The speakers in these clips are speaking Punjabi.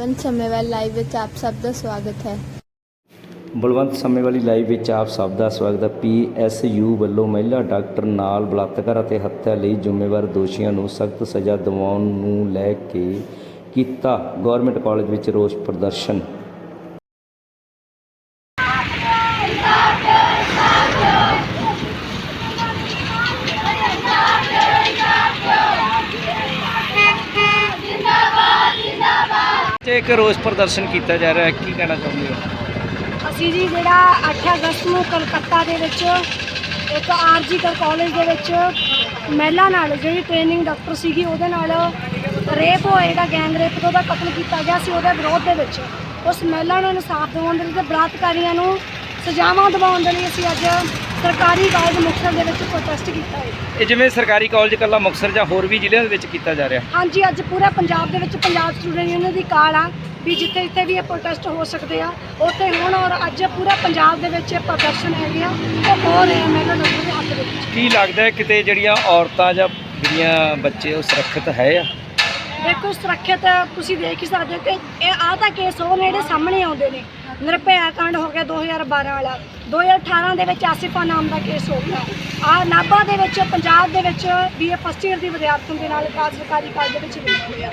ਬਲਵੰਤ ਸਮੇਵਾਲ ਲਾਈਵ ਵਿੱਚ ਆਪ ਸਭ ਦਾ ਸਵਾਗਤ ਹੈ। ਬਲਵੰਤ ਸਮੇਂ ਵਾਲੀ ਲਾਈਵ ਵਿੱਚ ਆਪ ਸਭ ਦਾ ਸਵਾਗਤ ਹੈ। ਪੀਐਸਯੂ ਵੱਲੋਂ ਮਹਿਲਾ ਡਾਕਟਰ ਨਾਲ ਬਲਾਤਕਾਰ ਅਤੇ ਹੱਤਿਆ ਲਈ ਜ਼ਿੰਮੇਵਾਰ ਦੋਸ਼ੀਆਂ ਨੂੰ ਸਖਤ ਸਜ਼ਾ ਦਿਵਾਉਣ ਨੂੰ ਲੈ ਕੇ ਕੀਤਾ ਗਵਰਨਮੈਂਟ ਕਾਲਜ ਵਿੱਚ ਰੋਸ ਪ੍ਰਦਰਸ਼ਨ। ਤੇ ਇੱਕ ਰੋਸ ਪ੍ਰਦਰਸ਼ਨ ਕੀਤਾ ਜਾ ਰਿਹਾ ਹੈ, ਕੀ ਕਹਿਣਾ ਚਾਹੁੰਦੇ ਹੋ? ਅਸੀਂ ਜੀ ਜਿਹੜਾ 8 ਅਗਸਤ ਨੂੰ ਕਲਕੱਤਾ ਦੇ ਵਿੱਚ ਇੱਕ ਆਰਜੀ ਕਾਲਜ ਦੇ ਵਿੱਚ ਮਹਿਲਾ ਨਾਲ ਜਿਹੜੀ ਟ੍ਰੇਨਿੰਗ ਡਾਕਟਰ ਸੀਗੀ, ਉਹਦੇ ਨਾਲ ਰੇਪ ਹੋਏਗਾ ਗੈਂਗ ਰੇਪ ਤੋਂ ਉਹਦਾ ਕਤਲ ਕੀਤਾ ਗਿਆ ਸੀ, ਉਹਦੇ ਵਿਰੋਧ ਦੇ ਵਿੱਚ। ਉਸ ਮਹਿਲਾ ਨੂੰ ਇਨਸਾਫ ਦਿਵਾਉਣ ਦੇ ਲਈ ਤੇ ਬਲਾਤਕਾਰੀਆਂ ਨੂੰ ਸਜ਼ਾਵਾਂ ਦਿਵਾਉਣ ਦੇ ਲਈ ਅਸੀਂ ਅੱਜ ਸਰਕਾਰੀ ਕਾਲਜ ਮੁਕਤਸਰ ਦੇ ਵਿੱਚ ਪ੍ਰੋਟੈਸਟ ਕੀਤਾ ਹੈ। ਇਹ ਜਿਵੇਂ ਸਰਕਾਰੀ ਕਾਲਜ ਕੱਲਾ ਮੁਕਤਸਰ ਜਾਂ ਹੋਰ ਵੀ ਜ਼ਿਲ੍ਹਿਆਂ ਦੇ ਵਿੱਚ ਕੀਤਾ ਜਾ ਰਿਹਾ। ਹਾਂਜੀ ਅੱਜ ਪੂਰੇ ਪੰਜਾਬ ਦੇ ਵਿੱਚ ਪੰਜਾਬ ਸਟੂਡੈਂਟ ਯੂਨੀਅਨ ਦੀ ਕਾਲ ਆ ਵੀ ਜਿੱਥੇ ਜਿੱਥੇ ਵੀ ਇਹ ਪ੍ਰੋਟੈਸਟ ਹੋ ਸਕਦੇ ਆ ਉੱਥੇ ਹੁਣ ਔਰ ਅੱਜ ਪੂਰਾ ਪੰਜਾਬ ਦੇ ਵਿੱਚ ਇਹ ਪ੍ਰਦਰਸ਼ਨ ਹੈਗੇ ਆ ਉਹ ਹੋ ਰਹੇ ਆ ਮਹਿਲਾ ਡਾਕਟਰ ਦੇ ਹੱਕ ਦੇ ਵਿੱਚ। ਕੀ ਲੱਗਦਾ ਹੈ ਕਿਤੇ ਜਿਹੜੀਆਂ ਔਰਤਾਂ ਜਾਂ ਜਿਹੜੀਆਂ ਬੱਚੇ ਉਹ ਸੁਰੱਖਿਅਤ ਹੈ ਆ? ਦੇਖੋ ਸੁਰੱਖਿਅਤ ਤੁਸੀਂ ਦੇਖ ਹੀ ਸਕਦੇ ਹੋ ਕਿ ਇਹ ਆਹ ਤਾਂ ਕੇਸ ਉਹ ਨੇ ਜਿਹੜੇ ਸਾਹਮਣੇ ਆਉਂਦੇ ਨੇ। ਨਿਰਭਇਆ ਕਾਂਡ ਹੋ ਗਿਆ 2012 ਵਾਲਾ। 2018 ਦੇ ਵਿੱਚ ਆਸਿਫਾ ਨਾਮ ਦਾ ਕੇਸ ਹੋ ਗਿਆ। ਆ ਨਾਭਾ ਦੇ ਵਿੱਚ, ਪੰਜਾਬ ਦੇ ਵਿੱਚ ਬੀਏ ਫਸਟ ਈਅਰ ਦੀ ਵਿਦਿਆਰਥਣ ਦੇ ਨਾਲ ਕਾਲ ਸਰਕਾਰੀ ਕਾਲਜ ਦੇ ਵਿੱਚ ਵੀ ਹੋਇਆ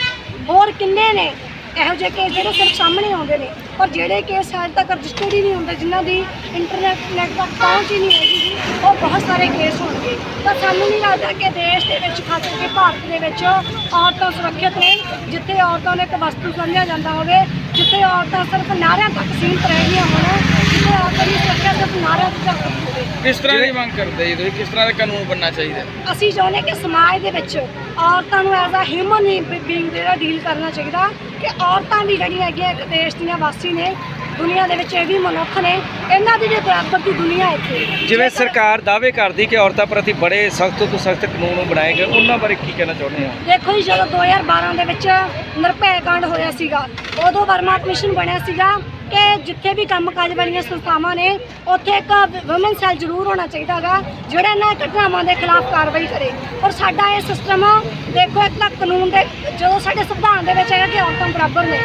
ਹੋਰ ਕਿੰਨੇ ਨੇ? ਇਹੋ ਜਿਹੇ ਕੇਸ ਜਿਹੜੇ ਸਿਰਫ ਸਾਹਮਣੇ ਆਉਂਦੇ ਨੇ ਪਰ ਜਿਹੜੇ ਕੇਸ ਹਾਲੇ ਤੱਕ ਰਜਿਸਟਰਡ ਹੀ ਨਹੀਂ ਹੁੰਦੇ, ਜਿਨ੍ਹਾਂ ਦੀ ਇੰਟਰਨੈਟ ਨੈਟ ਤੱਕ ਪਹੁੰਚ ਹੀ ਨਹੀਂ ਹੈਗੀ ਉਹ ਬਹੁਤ ਸਾਰੇ ਕੇਸ ਹੋਣਗੇ। ਤਾਂ ਸਾਨੂੰ ਨਹੀਂ ਲੱਗਦਾ ਕਿ ਦੇਸ਼ ਦੇ ਵਿੱਚ ਖਾਸ ਕਰਕੇ ਭਾਰਤ ਦੇ ਵਿੱਚ ਔਰਤਾਂ ਸੁਰੱਖਿਅਤ ਨੇ, ਜਿੱਥੇ ਔਰਤਾਂ ਨੂੰ ਇੱਕ ਵਸਤੂ ਸਮਝਿਆ ਜਾਂਦਾ ਹੋਵੇ, ਜਿੱਥੇ ਔਰਤਾਂ ਸਿਰਫ ਨਾਰਿਆਂ ਤੱਕ ਸੀਮਿਤ ਰਹਿ ਗਈਆਂ ਹੋਣ ਕਿਸ ਤਰ੍ਹਾਂ ਦੀ ਮੰਗ ਕਰਦੇ ਜੀ ਤੁਸੀਂ? ਕਿਸ ਤਰ੍ਹਾਂ ਦਾ ਕਾਨੂੰਨ ਬਣਨਾ ਚਾਹੀਦਾ? ਅਸੀਂ ਚਾਹੁੰਦੇ ਕਿ ਸਮਾਜ ਦੇ ਵਿੱਚ ਔਰਤਾਂ ਨੂੰ ਐਜ਼ ਅ ਹਿਊਮਨ ਬੀਇੰਗ ਜਿਹੜਾ ਡੀਲ ਕਰਨਾ ਚਾਹੀਦਾ ਕਿ ਔਰਤਾਂ ਵੀ ਜਿਹੜੀਆਂ ਹੈਗੀਆਂ ਇੱਕ ਦੇਸ਼ ਦੀਆਂ ਵਾਸੀ ਨੇ ਦੁਨੀਆ ਦੇ ਵਿੱਚ ਇਹ ਵੀ ਮਨੁੱਖ ਨੇ ਇਹਨਾਂ ਦੀ ਵੀ ਬਰਾਬਰ ਦੀ ਦੁਨੀਆ ਇੱਥੇ। ਜਿਵੇਂ ਸਰਕਾਰ ਦਾਅਵੇ ਕਰਦੀ ਕਿ ਔਰਤਾਂ ਪ੍ਰਤੀ ਬੜੇ ਸਖਤ ਤੋਂ ਸਖਤ ਕਾਨੂੰਨ ਬਣਾਏ ਗਏ ਉਹਨਾਂ ਬਾਰੇ ਕੀ ਕਹਿਣਾ ਚਾਹੁੰਦੇ ਆ ਦੇਖੋ ਜੀ ਜਦੋਂ 2012 ਦੇ ਵਿੱਚ ਨਿਰਭੈ ਕਾਂਡ ਹੋਇਆ ਸੀਗਾ ਉਦੋਂ ਵਰਮਾ ਕਮਿਸ਼ਨ ਬਣਿਆ ਸੀਗਾ ਕਿ ਜਿੱਥੇ ਵੀ ਕੰਮਕਾਜ ਵਾਲੀਆਂ ਸੰਸਥਾਵਾਂ ਨੇ, ਉੱਥੇ ਇੱਕ ਵੂਮਨ ਸੈੱਲ ਜ਼ਰੂਰ ਹੋਣਾ ਚਾਹੀਦਾਗਾ, ਜਿਹੜਾ ਇਹਨਾਂ ਘਟਨਾਵਾਂ ਦੇ ਖਿਲਾਫ ਕਾਰਵਾਈ ਕਰੇ। ਔਰ ਸਾਡਾ ਇਹ ਸਿਸਟਮ ਦੇਖੋ, ਇੱਕ ਤਾਂ ਕਾਨੂੰਨ ਦੇ, ਜਦੋਂ ਸਾਡੇ ਸੰਵਿਧਾਨ ਦੇ ਵਿੱਚ ਹੈਗਾ ਕਿ ਔਰਤਾਂ ਬਰਾਬਰ ਨੇ,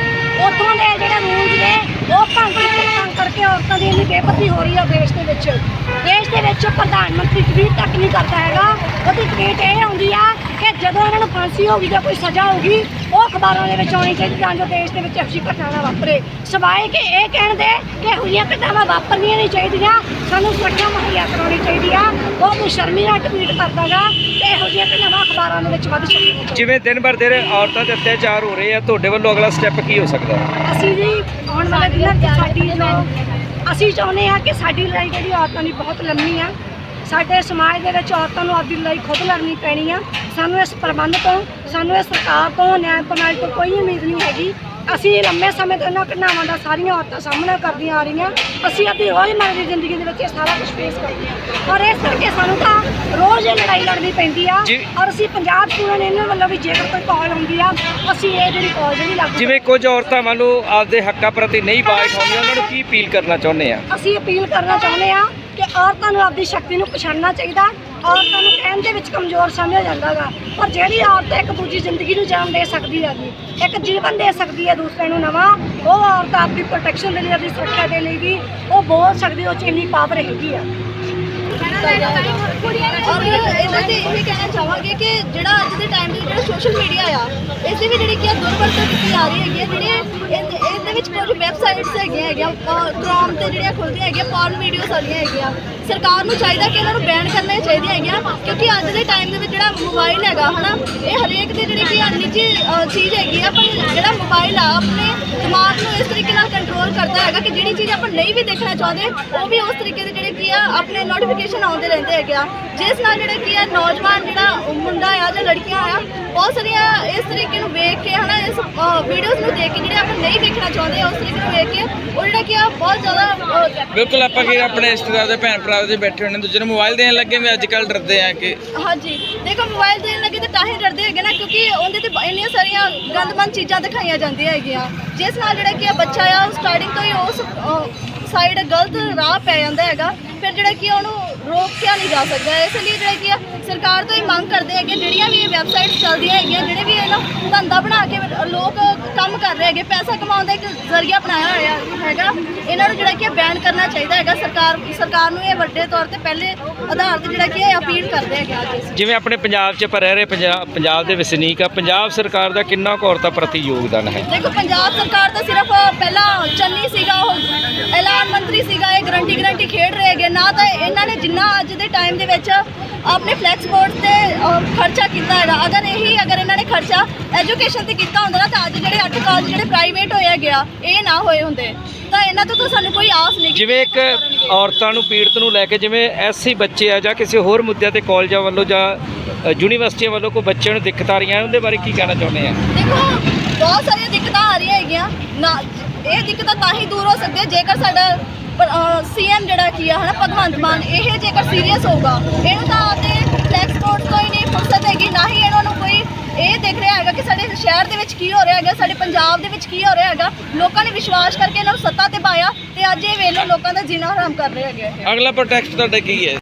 ਉੱਥੋਂ ਦੇ ਜਿਹੜੇ ਰੂਲਸ ਨੇ, ਉਹ ਭੰਗ ਕੀਤੇ ਭੰਗ ਕਰਕੇ ਔਰਤਾਂ ਦੀ ਇੰਨੀ ਬੇਪਤੀ ਹੋ ਰਹੀ ਹੈ ਦੇਸ਼ ਦੇ ਵਿੱਚ। ਦੇਸ਼ ਦੇ ਵਿੱਚ ਪ੍ਰਧਾਨ ਮੰਤਰੀ ਟਵੀਟ ਤੱਕ ਨਹੀਂ ਕਰਦਾ ਹੈਗਾ। ਉਹਦੀ ਟਵੀਟ ਇਹ ਆਉਂਦੀ ਆ ਕਿ ਜਦੋਂ ਇਹਨਾਂ ਨੂੰ ਫਾਂਸੀ ਹੋਗੀ ਜਾਂ ਕੋਈ ਸਜ਼ਾ ਹੋਗੀ ਉਹ ਅਖਬਾਰਾਂ ਦੇ ਵਿੱਚ ਆਉਣੀ ਚਾਹੀਦੀ ਤਾਂ ਜੋ ਦੇਸ਼ ਦੇ ਵਿੱਚ ਅਫਸੀ ਘਟਨਾ ਵਾਪਰੇ। ਸਵਾਏ ਕਿ ਇਹ ਕਹਿਣ ਦੇ ਕਿ ਇਹੋ ਘਟਨਾਵਾਂ ਵਾਪਰਨੀਆਂ ਨਹੀਂ ਚਾਹੀਦੀਆਂ ਸਾਨੂੰ ਸੁਰੱਖਿਆ ਮੁਹੱਈਆ ਕਰਾਉਣੀ ਚਾਹੀਦੀ ਆ। ਉਹ ਬੇਸ਼ਰਮੀ ਨਾਲ ਟਵੀਟ ਕਰਦਾਗਾ ਕਿ ਇਹੋ ਜਿਹੀਆਂ ਘਟਨਾਵਾਂ ਅਖਬਾਰਾਂ ਦੇ ਵਿੱਚ ਵੱਧ ਸਕਦੀਆਂ ਜਿਵੇਂ ਦਿਨ ਬਰ ਦਿਨ ਔਰਤਾਂ ਤੇ ਅਤਿਆਚਾਰ ਹੋ ਰਹੇ ਆ ਤੁਹਾਡੇ ਵੱਲੋਂ ਅਗਲਾ ਸਟੈਪ ਕੀ ਹੋ ਸਕਦਾ ਅਸੀਂ ਜੀ ਆਉਣ ਵਾਲੇ ਦਿਨਾਂ 'ਚ ਸਾਡੀ ਜੋ ਅਸੀਂ ਚਾਹੁੰਦੇ ਹਾਂ ਕਿ ਸਾਡੀ ਲੜਾਈ ਜਿਹੜੀ ਔਰਤਾਂ ਦੀ ਬਹੁਤ ਲੰਮੀ ਆ ਸਾਡੇ ਸਮਾਜ ਦੇ ਵਿੱਚ ਔਰਤਾਂ ਨੂੰ ਆਪਦੀ ਲੜਾਈ ਖੁਦ ਲੜਨੀ ਪੈਣੀ ਆ। ਸਾਨੂੰ ਇਸ ਪ੍ਰਬੰਧ ਤੋਂ ਸਾਨੂੰ ਇਸ ਸਰਕਾਰ ਤੋਂ ਨਿਆਂ ਪ੍ਰਣਾਲੀ ਤੋਂ ਕੋਈ ਉਮੀਦ ਨਹੀਂ ਹੈਗੀ। ਅਸੀਂ ਲੰਮੇ ਸਮੇਂ ਤੋਂ ਇਹਨਾਂ ਘਟਨਾਵਾਂ ਦਾ ਸਾਰੀਆਂ ਔਰਤਾਂ ਸਾਹਮਣਾ ਕਰਦੀਆਂ ਆ ਰਹੀਆਂ। ਅਸੀਂ ਆਪਣੀ ਰੋਜ਼ਮਰ੍ਹਾ ਦੀ ਜ਼ਿੰਦਗੀ ਦੇ ਵਿੱਚ ਇਹ ਸਾਰਾ ਕੁਝ ਫੇਸ ਕਰਦੀਆਂ ਔਰ ਇਸ ਕਰਕੇ ਸਾਨੂੰ ਤਾਂ ਰੋਜ਼ ਇਹ ਲੜਾਈ ਲੜਨੀ ਪੈਂਦੀ ਆ। ਔਰ ਅਸੀਂ ਪੰਜਾਬ ਸਟੂਡੈਂਟ ਇਹਨਾਂ ਵੱਲੋਂ ਵੀ ਜੇਕਰ ਕੋਈ ਕਾਲ ਹੁੰਦੀ ਆ ਅਸੀਂ ਇਹ ਜਿਹੜੀ ਕਾਲ ਜਿਹੜੀ ਲੱਗਦੀ ਜਿਵੇਂ ਕੁਝ ਔਰਤਾਂ ਮੰਨ ਲਓ ਆਪਦੇ ਹੱਕਾਂ ਪ੍ਰਤੀ ਨਹੀਂ ਬਾਤ ਉਠਾਉਂਦੀਆਂ ਉਹਨਾਂ ਨੂੰ ਕੀ ਅਪੀਲ ਕਰਨਾ ਚਾਹੁੰਦੇ ਆ? ਅਸੀਂ ਅਪੀਲ ਕਰਨਾ ਚਾਹੁੰਦੇ ਆ ਕਿ ਔਰਤਾਂ ਨੂੰ ਆਪਦੀ ਸ਼ਕਤੀ ਨੂੰ ਪਛਾਣਨਾ ਚਾਹੀਦਾ ਔਰਤਾਂ ਨੂੰ ਕਹਿਣ ਦੇ ਵਿੱਚ ਕਮਜ਼ੋਰ ਸਮਝਿਆ ਜਾਂਦਾਗਾ। ਪਰ ਜਿਹੜੀ ਔਰਤ ਇੱਕ ਦੂਜੀ ਜ਼ਿੰਦਗੀ ਨੂੰ ਜਾਨ ਦੇ ਸਕਦੀ ਹੈਗੀ, ਇੱਕ ਜੀਵਨ ਦੇ ਸਕਦੀ ਹੈ ਦੂਸਰੇ ਨੂੰ ਨਵਾਂ, ਉਹ ਔਰਤ ਆਪਦੀ ਪ੍ਰੋਟੈਕਸ਼ਨ ਦੇ ਲਈ, ਆਪਦੀ ਸੁਰੱਖਿਆ ਦੇ ਲਈ ਵੀ ਉਹ ਬੋਲ ਸਕਦੀ ਉਹ ਚ ਇੰਨੀ ਪਾਵਰ ਹੈਗੀ ਆ। ਔਰ ਇਹਨਾਂ ਤੇ ਇਹ ਕਹਿਣਾ ਚਾਹਾਂਗੇ ਕਿ ਜਿਹੜਾ ਅੱਜ ਦੇ ਟਾਈਮ ਦੇ ਜਿਹੜਾ ਸੋਸ਼ਲ ਮੀਡੀਆ ਆ ਇਸ ਦੀ ਵੀ ਜਿਹੜੀ ਕੀ ਦੁਰਵਰਤੋਂ ਕੀਤੀ ਜਾ ਰਹੀ ਹੈਗੀ ਹੈ ਜਿਹੜੇ ਇਹਦੇ ਇਹਦੇ ਵਿੱਚ ਕੁਝ ਵੈਬਸਾਈਟਸ ਹੈਗੀਆਂ ਹੈਗੀਆਂ ਕ੍ਰੋਮ ਤੇ ਜਿਹੜੀਆਂ ਖੁੱਲਦੀਆਂ ਹੈਗੀਆਂ ਪੌਰਨ ਵੀਡੀਓਜ਼ ਵਾਲੀਆਂ ਹੈਗੀਆਂ। ਸਰਕਾਰ ਨੂੰ ਚਾਹੀਦਾ ਕਿ ਇਹਨਾਂ ਨੂੰ ਬੈਨ ਕਰਨੀਆਂ ਚਾਹੀਦੀਆਂ ਹੈਗੀਆਂ, ਕਿਉਂਕਿ ਅੱਜ ਦੇ ਟਾਈਮ ਦੇ ਵਿੱਚ ਜਿਹੜਾ ਮੋਬਾਈਲ ਹੈਗਾ, ਹਨਾ, ਇਹ ਹਰੇਕ ਦੀ ਜਿਹੜੀ ਕਿ ਨਿੱਜੀ ਚੀਜ਼ ਹੈਗੀ ਆ, ਪਰ ਜਿਹੜਾ ਮੋਬਾਈਲ ਆ, ਆਪਣੇ ਦਿਮਾਗ ਨੂੰ ਇਸ ਤਰੀਕੇ ਨਾਲ ਕੰਟਰੋਲ ਕਰਦਾ ਹੈਗਾ ਕਿ ਜਿਹੜੀ ਚੀਜ਼ ਆਪਾਂ ਨਹੀਂ ਵੀ ਦੇਖਣਾ ਚਾਹੁੰਦੇ ਉਹ ਵੀ ਉਸ ਤਰੀਕੇ ਦੇ ਜਿਹੜੇ ਕੀ ਆ ਆਪਣੇ ਨੋਟੀਫਿਕੇਸ਼ਨ ਆਉਂਦੇ ਰਹਿੰਦੇ ਹੈਗੇ ਆ। ਜਿਸ ਨਾਲ ਜਿਹੜੇ ਕੀ ਆ ਨੌਜਵਾਨ ਜਿਹੜਾ ਮੁੰਡਾ ਆ ਜਾਂ ਲੜਕੀਆਂ ਆ ਬਹੁਤ ਸਾਰੀਆਂ ਇਸ ਤਰੀਕੇ ਨੂੰ ਵੇਖ ਕੇ ਹਨਾ ਇਸ ਵੀਡੀਓਜ਼ ਨੂੰ ਦੇਖ ਕੇ ਜਿਹੜੇ ਆਪਾਂ ਨਹੀਂ ਵੇਖਣਾ ਚਾਹੁੰਦੇ ਉਸ ਤਰੀਕੇ ਨੂੰ ਵੇਖ ਕੇ ਉਹ ਜਿਹੜਾ ਕੀ ਆ ਬਹੁਤ ਜ਼ਿਆਦਾ ਬਿਲਕੁਲ ਆਪਾਂ ਕੀ ਆਪਣੇ ਰਿਸ਼ਤੇਦਾਰ ਦੇ ਭੈਣ ਭਰਾ ਦੇ ਬੈਠੇ ਹੋਣੇ ਦੂਜੇ ਨੂੰ ਮੋਬਾਈਲ ਦੇਣ ਲੱਗੇ ਵੀ ਅੱਜ ਕੱਲ ਡਰਦੇ ਆ ਕਿ। ਹਾਂਜੀ ਦੇਖੋ ਮੋਬਾਈਲ ਦੇਣ ਲੱਗੇ ਤੇ ਤਾਂ ਹੀ ਡਰਦੇ ਹੈਗੇ ਨਾ ਕਿਉਂਕਿ ਉਹਦੇ ਤੇ ਇੰਨੀਆਂ ਸਾਰੀਆਂ ਗੰਦਮੰਦ ਚੀਜ਼ਾਂ ਦਿਖਾਈਆਂ ਜਾਂਦੀਆਂ ਹੈਗੀਆਂ। ਜਿਸ ਨਾਲ ਜਿਹੜਾ ਕਿ ਆ ਬੱਚਾ ਆ ਸਟਾਰਟਿੰਗ ਤੋਂ ਉਸ ਸਾਈਡ ਗਲਤ ਰਾਹ ਪੈ ਜਾਂਦਾ ਹੈਗਾ। ਫਿਰ ਜਿਹੜਾ ਕਿ ਉਹਨੂੰ ਰੋਕਿਆ ਨਹੀਂ ਜਾ ਸਕਦਾ। ਇਸ ਲਈ ਜਿਹੜਾ ਕਿ ਆ ਸਰਕਾਰ ਤੋਂ ਹੀ ਮੰਗ ਕਰਦੇ ਹੈਗੇ ਜਿਹੜੀਆਂ ਵੀ ਇਹ ਵੈਬਸਾਈਟਸ ਚੱਲਦੀਆਂ ਹੈਗੀਆਂ ਜਿਹੜੇ ਵੀ ਇਹਨਾਂ ਧੰਦਾ ਬਣਾ ਕੇ ਲੋਕ ਕੰਮ ਕਰ ਰਹੇ ਹੈਗੇ ਪੈਸਾ ਕਮਾਉਣ ਦਾ ਇੱਕ ਜ਼ਰੀਆ ਬਣਾਇਆ ਹੋਇਆ ਹੈਗਾ। ਇਹਨਾਂ ਨੂੰ ਜਿਹੜਾ ਕਿ ਬੈਨ ਕਰਨਾ ਚਾਹੀਦਾ ਹੈਗਾ। ਸਰਕਾਰ ਸਰਕਾਰ ਨੂੰ ਇਹ ਵੱਡੇ ਤੌਰ ਤੇ ਪਹਿਲੇ ਆਧਾਰ ਤੇ ਜਿਹੜਾ ਕਿ ਇਹ ਅਪੀਲ ਕਰਦੇ ਹੈਗੇ ਅੱਜ। ਜਿਵੇਂ ਆਪਣੇ ਪੰਜਾਬ 'ਚ ਆਪਾਂ ਰਹਿ ਰਹੇ ਪੰਜਾਬ ਪੰਜਾਬ ਦੇ ਵਸਨੀਕ ਆ ਪੰਜਾਬ ਸਰਕਾਰ ਦਾ ਕਿੰਨਾ ਕੁ ਔਰਤਾਂ ਪ੍ਰਤੀ ਯੋਗਦਾਨ ਹੈ? ਦੇਖੋ ਪੰਜਾਬ ਸਰਕਾਰ ਤਾਂ ਸਿਰਫ ਪਹਿਲਾਂ ਚੰਨੀ ਸੀਗਾ ਉਹ ਐਲਾਨ ਮੰਤਰੀ ਸੀਗਾ ਇਹ ਗਰੰਟੀ ਗਰੰਟੀ ਖੇਡ ਰਹੇ ਹੈਗੇ। ਨਾ ਤਾਂ ਇਹਨਾਂ ਨੇ ਜਿੰਨਾ ਅੱਜ ਦੇ ਟਾਈਮ ਦੇ ਵਿੱਚ ਆਪਣੇ ਫਲੈਕਸ ਬੋਰਡ ਤੇ ਖਰਚਾ ਕੀਤਾ ਹੈਗਾ। ਅਗਰ ਇਹੀ ਅਗਰ ਇਹਨਾਂ ਨੇ ਖਰਚਾ ਐਜੂਕੇਸ਼ਨ ਤੇ ਕੀਤਾ ਹੁੰਦਾ ਨਾ ਤਾਂ ਅੱਜ ਜਿਹੜੇ ਅੱਠ ਕਾਲਜ ਜਿਹੜੇ ਪ੍ਰਾਈਵੇਟ ਹੋਏ ਗਿਆ ਇਹ ਨਾ ਹੋਏ ਹੁੰਦੇ। ਤਾਂ ਇਹਨਾਂ ਤੋਂ ਤਾਂ ਸਾਨੂੰ ਕੋਈ ਆਸ ਨਹੀਂ ਜਿਵੇਂ ਇੱਕ ਔਰਤਾਂ ਨੂੰ ਪੀੜਤ ਨੂੰ ਲੈ ਕੇ ਜਿਵੇਂ ਐਸਸੀ ਬੱਚੇ ਆ ਜਾਂ ਕਿਸੇ ਹੋਰ ਮੁੱਦਿਆਂ ਤੇ ਕਾਲਜਾਂ ਵੱਲੋਂ ਜਾਂ ਯੂਨੀਵਰਸਿਟੀਆਂ ਵੱਲੋਂ ਕੋਈ ਬੱਚਿਆਂ ਨੂੰ ਦਿੱਕਤ ਆ ਰਹੀਆਂ ਉਹਦੇ ਬਾਰੇ ਕੀ ਕਹਿਣਾ ਚਾਹੁੰਦੇ ਆ? ਦੇਖੋ ਬਹੁਤ ਸਾਰੀਆਂ ਦਿੱਕਤਾਂ ਆ ਰਹੀਆਂ ਹੈਗੀਆਂ। ਨਾ ਇਹ ਦਿੱਕਤਾਂ ਤਾਂ ਹੀ ਦੂਰ ਹੋ ਸਕਦੀਆਂ ਜੇਕਰ ਸਾਡਾ ਸੀਐਮ ਜਿਹੜਾ ਕੀ ਆ, ਹਨਾ, ਭਗਵੰਤ ਮਾਨ, ਇਹ ਜੇਕਰ ਸੀਰੀਅਸ ਹੋਊਗਾ, ਇਹਨੂੰ ਤਾਂ ਆਪਣੇ ਫਲੈਕਸ ਬੋਰਡ ਤੋਂ ਹੀ ਨਹੀਂ ਫੁਰਸਤ ਹੈਗੀ, ਨਾ ਹੀ ਇਹਨਾਂ ਨੂੰ ਕੋਈ ਇਹ ਦੇਖ ਰਿਹਾ ਹੈਗਾ ਕਿ ਸਾਡੇ ਸ਼ਹਿਰ ਦੇ ਵਿੱਚ ਕੀ ਹੋ ਰਿਹਾ ਹੈਗਾ, ਸਾਡੇ ਪੰਜਾਬ ਦੇ ਵਿੱਚ ਕੀ ਹੋ ਰਿਹਾ ਹੈਗਾ, ਲੋਕਾਂ ਨੇ ਵਿਸ਼ਵਾਸ ਕਰਕੇ ਇਹਨਾਂ ਨੂੰ ਸੱਤਾ ਤੇ ਪਾਇਆ ਤੇ ਅੱਜ ਇਹ ਵੇਲੇ ਲੋਕਾਂ ਦਾ ਜੀਣਾ ਹਰਾਮ ਕਰ ਰਹੇ ਹੈਗੇ ਅਗਲਾ ਪ੍ਰੋਟੈਕਟ ਤੁਹਾਡਾ ਕੀ ਹੈ?